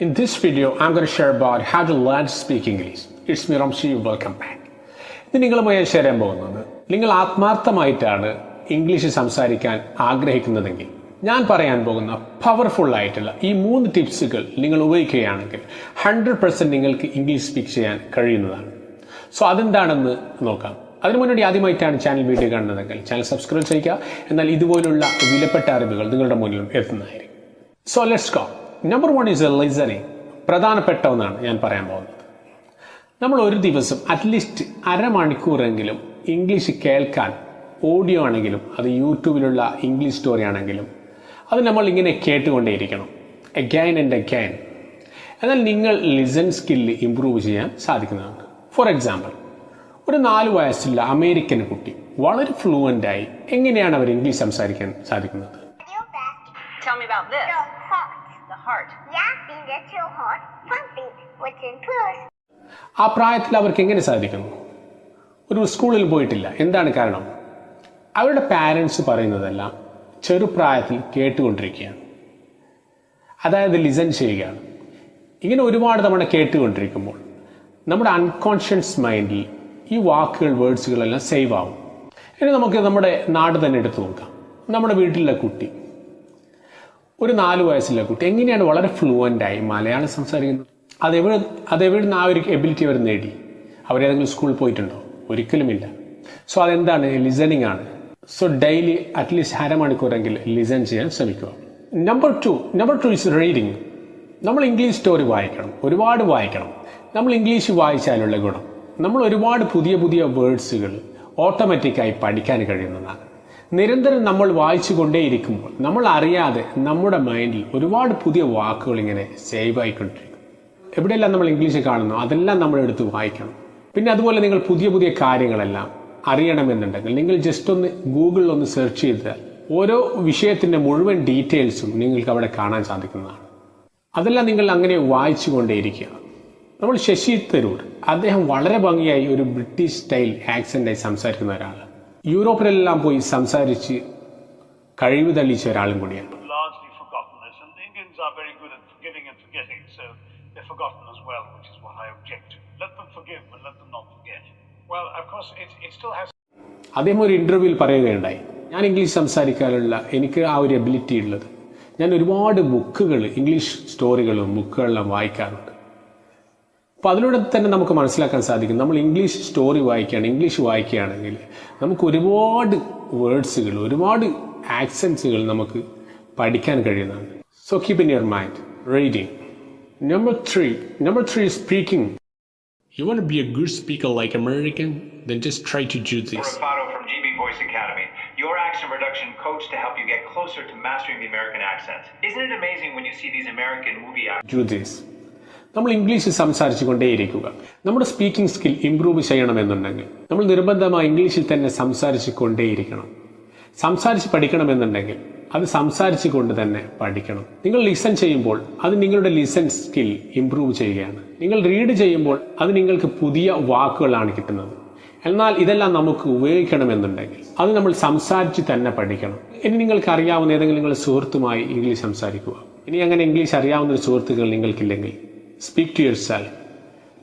In this video, I'm going to share about how to learn to speak English. It's me Ramshi, welcome back. ഇത് നിങ്ങളുമായി ഞാൻ share ചെയ്യാൻ പോകുന്നത് നിങ്ങൾ ആത്മാർത്ഥമായിട്ടാണ് English സംസാരിക്കാൻ ആഗ്രഹിക്കുന്നതെങ്കിൽ ഞാൻ പറയാൻ പോകുന്ന പവർഫുൾ ആയിട്ടുള്ള ഈ മൂന്ന് ടിപ്സുകൾ നിങ്ങൾ ഉപയോഗിക്കുകയാണെങ്കിൽ ഹൺഡ്രഡ് പെർസെന്റ് നിങ്ങൾക്ക് ഇംഗ്ലീഷ് സ്പീക്ക് ചെയ്യാൻ കഴിയുന്നതാണ്. സോ അതെന്താണെന്ന് നോക്കാം. അതിനു മുന്നോടി ആദ്യമായിട്ടാണ് ചാനൽ വീഡിയോ കാണുന്നതെങ്കിൽ ചാനൽ സബ്സ്ക്രൈബ് ചെയ്യുക. എന്നാൽ ഇതുപോലുള്ള വിലപ്പെട്ട അറിവുകൾ നിങ്ങളുടെ മുന്നിലും എത്തുന്നതായിരിക്കും. So let's go number one is a listening പ്രധാനപ്പെട്ട ഒന്നാണ് ഞാൻ പറയാൻ പോകുന്നത്. നമ്മൾ ഒരു ദിവസം അറ്റ്ലീസ്റ്റ് അരമണിക്കൂറെങ്കിലും ഇംഗ്ലീഷ് കേൾക്കാൻ ഓഡിയോ ആണെങ്കിലും അത് യൂട്യൂബിലുള്ള ഇംഗ്ലീഷ് സ്റ്റോറി ആണെങ്കിലും അത് നമ്മൾ ഇങ്ങനെ കേട്ടുകൊണ്ടേയിരിക്കണം. അഗൈൻ ആൻഡ് അഗൈൻ എന്നാൽ നിങ്ങൾ ലിസൺ സ്കില്ല് ഇമ്പ്രൂവ് ചെയ്യാൻ സാധിക്കുന്നതാണ്. ഫോർ എക്സാമ്പിൾ ഒരു നാല് വയസ്സുള്ള അമേരിക്കൻ കുട്ടി വളരെ ഫ്ലുവന്റായി എങ്ങനെയാണ് അവർ ഇംഗ്ലീഷ് സംസാരിക്കാൻ സാധിക്കുന്നത്. Tell me about this. Too hot. ആ പ്രായത്തിൽ അവർക്ക് എങ്ങനെ സാധിക്കുന്നു? ഒരു സ്കൂളിൽ പോയിട്ടില്ല. എന്താണ് കാരണം? അവരുടെ പാരൻസ് പറയുന്നതെല്ലാം ചെറുപ്രായത്തിൽ കേട്ടുകൊണ്ടിരിക്കുകയാണ്. അതായത് ലിസൺ ചെയ്യുകയാണ്. ഇങ്ങനെ ഒരുപാട് തവണ കേട്ടുകൊണ്ടിരിക്കുമ്പോൾ നമ്മുടെ അൺകോൺഷ്യസ് മൈൻഡിൽ ഈ വാക്കുകൾ വേർഡ്സുകളെല്ലാം സേവ് ആവും. ഇനി നമുക്ക് നമ്മുടെ നാട് തന്നെ എടുത്തു നോക്കാം. നമ്മുടെ വീട്ടിലെ കുട്ടി ഒരു നാല് വയസ്സുള്ള കുട്ടി എങ്ങനെയാണ് വളരെ ഫ്ലുവന്റ് ആയി മലയാളം സംസാരിക്കുന്നത്? അതെവിടെ അതെവിടെ നിന്ന് ആ ഒരു എബിലിറ്റി അവർ നേടി? അവരേതെങ്കിലും സ്കൂളിൽ പോയിട്ടുണ്ടോ? ഒരിക്കലുമില്ല. സോ അതെന്താണ്? ലിസണിങ് ആണ്. സോ ഡെയിലി അറ്റ്ലീസ്റ്റ് അരമണിക്കൂറെങ്കിലും ലിസൺ ചെയ്യാൻ ശ്രമിക്കുക. Number two number two is reading നമ്മൾ ഇംഗ്ലീഷ് സ്റ്റോറി വായിക്കണം. ഒരുപാട് വായിക്കണം. നമ്മൾ ഇംഗ്ലീഷ് വായിച്ചാലുള്ള ഗുണം. നമ്മൾ ഒരുപാട് പുതിയ പുതിയ വേർഡ്സുകൾ ഓട്ടോമാറ്റിക്കായി പഠിക്കാൻ കഴിയുന്നതാണ്. നിരന്തരം നമ്മൾ വായിച്ചു കൊണ്ടേയിരിക്കുമ്പോൾ നമ്മൾ അറിയാതെ നമ്മുടെ മൈൻഡിൽ ഒരുപാട് പുതിയ വാക്കുകൾ ഇങ്ങനെ സേവ് ആയിക്കൊണ്ടിരിക്കും. എവിടെയെല്ലാം നമ്മൾ ഇംഗ്ലീഷ് കാണുന്നു അതെല്ലാം നമ്മൾ എടുത്ത് വായിക്കണം. പിന്നെ അതുപോലെ നിങ്ങൾ പുതിയ പുതിയ കാര്യങ്ങളെല്ലാം അറിയണമെന്നുണ്ടെങ്കിൽ നിങ്ങൾ ജസ്റ്റ് ഒന്ന് ഗൂഗിളിൽ ഒന്ന് സെർച്ച് ചെയ്താൽ ഓരോ വിഷയത്തിന്റെ മുഴുവൻ ഡീറ്റെയിൽസും നിങ്ങൾക്ക് അവിടെ കാണാൻ സാധിക്കുന്നതാണ്. അതെല്ലാം നിങ്ങൾ അങ്ങനെ വായിച്ചു കൊണ്ടേയിരിക്കുക നമ്മൾ ശശി തരൂർ അദ്ദേഹം വളരെ ഭംഗിയായി ഒരു ബ്രിട്ടീഷ് സ്റ്റൈൽ ആക്സന്റായി സംസാരിക്കുന്ന ഒരാളാണ്. യൂറോപ്പിലെല്ലാം പോയി സംസാരിച്ച് കഴിവ് തെളിയിച്ച ഒരാളും കൂടിയാണ്. അദ്ദേഹം ഒരു ഇന്റർവ്യൂവിൽ പറയുകയുണ്ടായി ഞാൻ ഇംഗ്ലീഷ് സംസാരിക്കാനുള്ള എനിക്ക് ആ ഒരു എബിലിറ്റി ഉള്ളത്. ഞാൻ ഒരുപാട് ബുക്കുകൾ ഇംഗ്ലീഷ് സ്റ്റോറികളും ബുക്കുകളെല്ലാം വായിക്കാറുണ്ട്. അപ്പോൾ അതിലൂടെ തന്നെ നമുക്ക് മനസ്സിലാക്കാൻ സാധിക്കും നമ്മൾ ഇംഗ്ലീഷ് സ്റ്റോറി വായിക്കുകയാണ് ഇംഗ്ലീഷ് വായിക്കുകയാണെങ്കിൽ നമുക്ക് ഒരുപാട് വേർഡ്സുകൾ ഒരുപാട് ആക്സൻസുകൾ നമുക്ക് പഠിക്കാൻ കഴിയുന്നതാണ് so keep in your mind reading number three number three speaking You want to be a good speaker like American? Then just try to do this. Rafato from GB Voice Academy, your accent reduction coach to help you get closer to mastering the American accent. Isn't it amazing when you see these American movie actors? do this. നമ്മൾ English സംസാരിച്ചു കൊണ്ടേയിരിക്കുക നമ്മുടെ speaking skill improve ചെയ്യണമെന്നുണ്ടെങ്കിൽ നമ്മൾ നിർബന്ധമായി ഇംഗ്ലീഷിൽ തന്നെ സംസാരിച്ചു കൊണ്ടേയിരിക്കണം സംസാരിച്ച് പഠിക്കണമെന്നുണ്ടെങ്കിൽ അത് സംസാരിച്ചു കൊണ്ട് തന്നെ പഠിക്കണം. നിങ്ങൾ ലിസൺ ചെയ്യുമ്പോൾ അത് നിങ്ങളുടെ ലിസൺ സ്കിൽ ഇംപ്രൂവ് ചെയ്യുകയാണ്. നിങ്ങൾ റീഡ് ചെയ്യുമ്പോൾ അത് നിങ്ങൾക്ക് പുതിയ വാക്കുകളാണ് കിട്ടുന്നത്. എന്നാൽ ഇതെല്ലാം നമുക്ക് ഉപയോഗിക്കണമെന്നുണ്ടെങ്കിൽ അത് നമ്മൾ സംസാരിച്ച് തന്നെ പഠിക്കണം. ഇനി നിങ്ങൾക്ക് അറിയാവുന്ന ഏതെങ്കിലും നിങ്ങളുടെ സുഹൃത്തുമായി ഇംഗ്ലീഷ് സംസാരിക്കുക. ഇനി അങ്ങനെ ഇംഗ്ലീഷ് അറിയാവുന്ന ഒരു സുഹൃത്തുക്കൾ നിങ്ങൾക്കില്ലെങ്കിൽ സ്പീക്ക് ടു യുവർ സെൽഫ്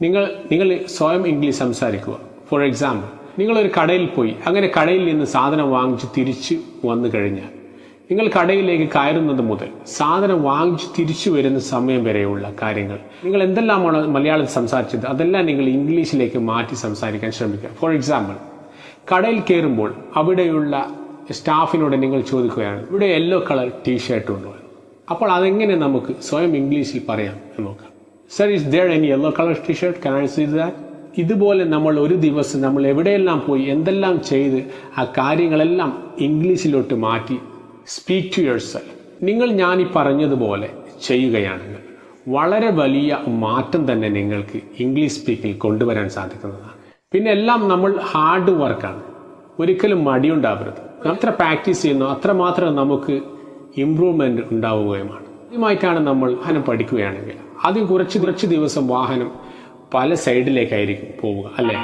നിങ്ങൾ നിങ്ങൾ സ്വയം ഇംഗ്ലീഷ് സംസാരിക്കുക. ഫോർ എക്സാമ്പിൾ നിങ്ങളൊരു കടയിൽ പോയി. അങ്ങനെ കടയിൽ നിന്ന് സാധനം വാങ്ങിച്ച് തിരിച്ച് വന്നു കഴിഞ്ഞാൽ നിങ്ങൾ കടയിലേക്ക് കയറുന്നത് മുതൽ സാധനം വാങ്ങിച്ച് തിരിച്ചു വരുന്ന സമയം വരെയുള്ള കാര്യങ്ങൾ. നിങ്ങൾ എന്തെല്ലാമാണ് മലയാളത്തിൽ സംസാരിച്ചത്? അതെല്ലാം നിങ്ങൾ ഇംഗ്ലീഷിലേക്ക് മാറ്റി സംസാരിക്കാൻ ശ്രമിക്കുക. ഫോർ എക്സാമ്പിൾ കടയിൽ കയറുമ്പോൾ അവിടെയുള്ള സ്റ്റാഫിനോട് നിങ്ങൾ ചോദിക്കുകയാണ് ഇവിടെ യെല്ലോ കളർ ടീ ഉണ്ടോ? അപ്പോൾ അതെങ്ങനെ നമുക്ക് സ്വയം ഇംഗ്ലീഷിൽ പറയാം എന്ന് നോക്കാം. Sir is there any yellow colour T-shirt can I see that ഇതുപോലെ നമ്മൾ ഒരു ദിവസം നമ്മൾ എവിടെയെല്ലാം പോയി എന്തെല്ലാം ചെയ്ത് ആ കാര്യങ്ങളെല്ലാം ഇംഗ്ലീഷിലോട്ട് മാറ്റി. സ്പീക്ക് ടു യുവർ സെൽഫ് നിങ്ങൾ ഈ പറഞ്ഞതുപോലെ ചെയ്യുകയാണെങ്കിൽ വളരെ വലിയ മാറ്റം തന്നെ നിങ്ങൾക്ക് ഇംഗ്ലീഷ് സ്പീക്കിൽ കൊണ്ടുവരാൻ സാധിക്കുന്നതാണ്. പിന്നെ എല്ലാം നമ്മൾ ഹാർഡ് വർക്കാണ് ഒരിക്കലും മടിയുണ്ടാവരുത്. എത്ര പ്രാക്ടീസ് ചെയ്യുന്നു അത്രമാത്രം നമുക്ക് ഇമ്പ്രൂവ്മെന്റ് ഉണ്ടാവുകയുമാണ്. ആദ്യമായിട്ടാണ് നമ്മൾ അതിനെ പഠിക്കുകയാണെങ്കിൽ ആദ്യം കുറച്ച് കുറച്ച് ദിവസം വാഹനം പല സൈഡിലേക്കായിരിക്കും പോവുക അല്ലേ?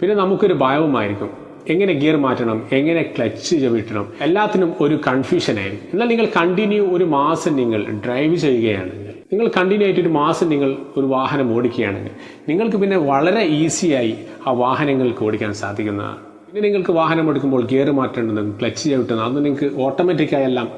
പിന്നെ നമുക്കൊരു ഭയവുമായിരിക്കും. എങ്ങനെ ഗിയർ മാറ്റണം എങ്ങനെ ക്ലച്ച് ചവിട്ടണം എല്ലാത്തിനും ഒരു കൺഫ്യൂഷൻ ആയിരിക്കും എന്നാൽ നിങ്ങൾ കണ്ടിന്യൂ ഒരു മാസം നിങ്ങൾ ഡ്രൈവ് ചെയ്യുകയാണെങ്കിൽ നിങ്ങൾ കണ്ടിന്യൂ ആയിട്ട് ഒരു മാസം നിങ്ങൾ ഒരു വാഹനം ഓടിക്കുകയാണെങ്കിൽ നിങ്ങൾക്ക് പിന്നെ വളരെ ഈസിയായി ആ വാഹനങ്ങൾക്ക് ഓടിക്കാൻ സാധിക്കുന്നതാണ്. പിന്നെ നിങ്ങൾക്ക് വാഹനം എടുക്കുമ്പോൾ ഗിയർ മാറ്റേണ്ടതും ക്ലച്ച് ചവിട്ടുന്നതും അതൊന്നും നിങ്ങൾക്ക് ഓട്ടോമാറ്റിക്കായി എല്ലാം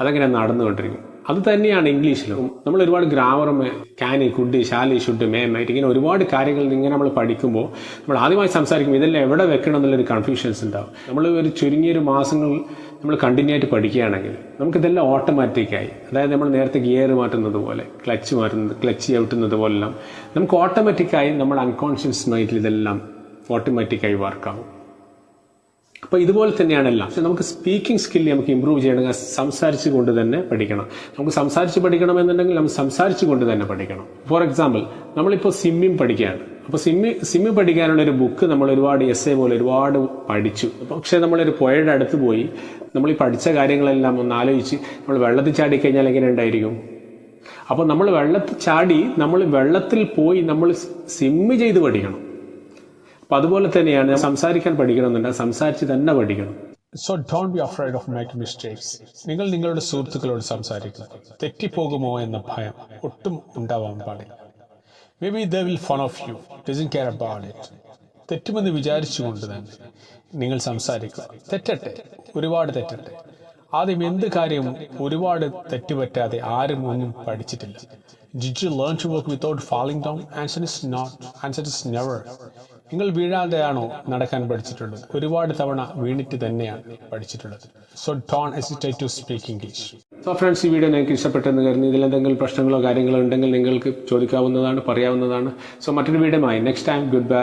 അതങ്ങനെ നടന്നുകൊണ്ടിരിക്കും. അത് തന്നെയാണ് ഇംഗ്ലീഷിലും. നമ്മൾ ഒരുപാട് ഗ്രാമറും can could shall should may might ഇങ്ങനെ ഒരുപാട് കാര്യങ്ങൾ ഇങ്ങനെ നമ്മൾ പഠിക്കുമ്പോൾ നമ്മൾ ആദ്യമായി സംസാരിക്കുമ്പോൾ ഇതെല്ലാം എവിടെ വെക്കണം എന്നുള്ളൊരു കൺഫ്യൂഷൻസ് ഉണ്ടാവും. നമ്മൾ ഒരു ചുരുങ്ങിയൊരു മാസങ്ങൾ നമ്മൾ കണ്ടിന്യൂ ആയിട്ട് പഠിക്കുകയാണെങ്കിൽ നമുക്കിതെല്ലാം ഓട്ടോമാറ്റിക്കായി അതായത് നമ്മൾ നേരത്തെ ഗിയർ മാറ്റുന്നത് പോലെ ക്ലച്ച് മാറ്റുന്നത് ക്ലച്ച് ചവിട്ടുന്നത് പോലെല്ലാം നമുക്ക് ഓട്ടോമാറ്റിക്കായി നമ്മൾ അൺകോൺഷ്യസ് മൈൻഡിൽ ഇതെല്ലാം ഓട്ടോമാറ്റിക്കായി വർക്കാവും അപ്പോൾ ഇതുപോലെ തന്നെയാണ് എല്ലാം പക്ഷെ നമുക്ക് സ്പീക്കിംഗ് സ്കിൽ നമുക്ക് ഇമ്പ്രൂവ് ചെയ്യണമെങ്കിൽ സംസാരിച്ചു കൊണ്ട് തന്നെ പഠിക്കണം. നമുക്ക് സംസാരിച്ച് പഠിക്കണമെന്നുണ്ടെങ്കിൽ നമ്മൾ സംസാരിച്ചു കൊണ്ട് തന്നെ പഠിക്കണം. ഫോർ എക്സാമ്പിൾ നമ്മളിപ്പോൾ സിമ്മിങ് പഠിക്കുകയാണ്. അപ്പോൾ സിമ്മി സിമ്മി പഠിക്കാനുള്ള ഒരു ബുക്ക് നമ്മൾ ഒരുപാട് എസ് എ പോലെ ഒരുപാട് പഠിച്ചു. പക്ഷേ നമ്മളൊരു പുഴയുടെ അടുത്ത് പോയി. നമ്മൾ ഈ പഠിച്ച കാര്യങ്ങളെല്ലാം ഒന്ന് ആലോചിച്ച് നമ്മൾ വെള്ളത്തിൽ ചാടി കഴിഞ്ഞാൽ എങ്ങനെ ഉണ്ടായിരിക്കും? അപ്പോൾ നമ്മൾ വെള്ളത്തിൽ ചാടി നമ്മൾ വെള്ളത്തിൽ പോയി നമ്മൾ സിമ്മ് ചെയ്ത് പഠിക്കണം. അപ്പൊ അതുപോലെ തന്നെയാണ് സംസാരിക്കാൻ പഠിക്കണമെന്നുണ്ടെങ്കിൽ സംസാരിച്ച് തന്നെ പഠിക്കണം. So don't be afraid of make mistakes നിങ്ങൾ നിങ്ങളുടെ സുഹൃത്തുക്കളോട് സംസാരിക്കുക തെറ്റിപ്പോകുമോ എന്ന ഭയം ഒട്ടും ഉണ്ടാവാൻ പാടില്ല. Maybe the will phone of you doesn't care about it തെറ്റുമെന്ന് വിചാരിച്ചുകൊണ്ട് തന്നെ നിങ്ങൾ സംസാരിക്കുക. തെറ്റട്ടെ ഒരുപാട് തെറ്റട്ടെ. ആദ്യം എന്ത് കാര്യവും ഒരുപാട് തെറ്റുപറ്റാതെ ആരും ഒന്നും പഠിച്ചിട്ടില്ല. You learn to walk without falling down answer is not answer is never നിങ്ങൾ വീഴാതെയാണോ നടക്കാൻ പഠിച്ചിട്ടുള്ളത്? ഒരുപാട് തവണ വീണിട്ട് തന്നെയാണ് പഠിച്ചിട്ടുള്ളത്. So don't hesitate to speak English so friends ഈ വീഡിയോ നിങ്ങൾക്ക് ഇഷ്ടപ്പെട്ടെന്ന് കരുതി ഇതിൽ എന്തെങ്കിലും പ്രശ്നങ്ങളോ കാര്യങ്ങളോ ഉണ്ടെങ്കിൽ നിങ്ങൾക്ക് ചോദിക്കാവുന്നതാണ് പറയാവുന്നതാണ്. സോ മറ്റൊരു video next time good bye